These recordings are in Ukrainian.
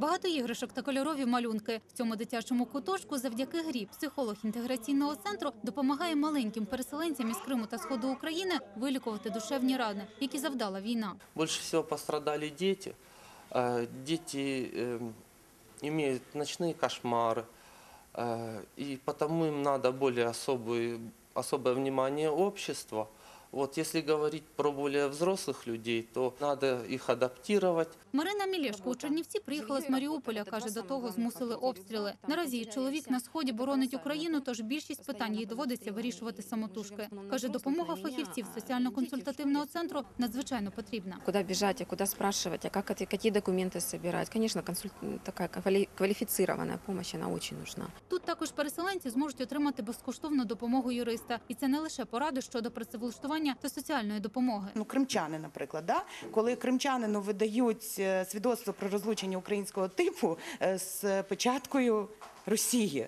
Багато іграшок та кольорові малюнки. В цьому дитячому куточку завдяки грі психолог інтеграційного центру допомагає маленьким переселенцям із Криму та сходу України вилікувати душевні рани, які завдала війна. Больше всего пострадали дети. Э, Дети эм, имеют ночные кошмары, э, и потому им надо более особый, особое внимание общества. Вот если говорить про более взрослых людей, то надо их адаптировать. Марина Мілєшко у Чернівці приїхала з Маріуполя. каже, до того змусили обстріли. Наразі її чоловік на сході боронить Україну, тож більшість питань їй доводиться вирішувати самотужки. каже, допомога фахівців соціально-консультативного центру надзвичайно потрібна. Куда бежать, а куда спрашивать, а как это, какие документы собирать. Конечно, консуль... такая квали- квалифицированная помощь, она очень нужна. Тут також переселенці зможуть отримати безкоштовну допомогу юриста, і це не лише поради щодо працевлаштування та соціальної допомоги. Ну, кримчани, наприклад, да? коли кримчанину видають е, свідоцтво про розлучення українського типу е, з печаткою Росії.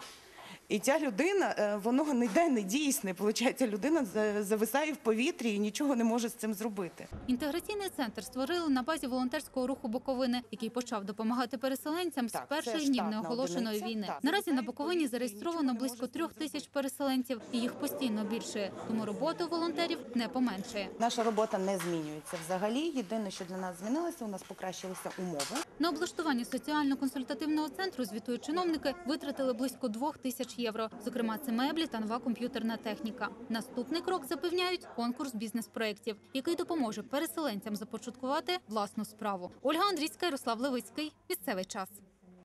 І ця людина, е, воно ніде не дійсне. Получається, людина за- зависає в повітрі і нічого не може з цим зробити. Інтеграційний центр створили на базі волонтерського руху Буковини, який почав допомагати переселенцям з перших днів неоголошеної війни. так. Наразі на Буковині зареєстровано близько трьох тисяч переселенців, і їх постійно більше. Тому робота у волонтерів не поменшує. Наша робота не змінюється взагалі. Єдине, що для нас змінилося, у нас покращилися умови. На облаштування соціально-консультативного центру звітують чиновники, витратили близько двох тисяч євро. Зокрема, це меблі та нова комп'ютерна техніка. Наступний крок запевняють конкурс бізнес-проєктів, який допоможе переселенцям започаткувати власну справу. Ольга Андрійська, Ярослав Левицький. Місцевий час.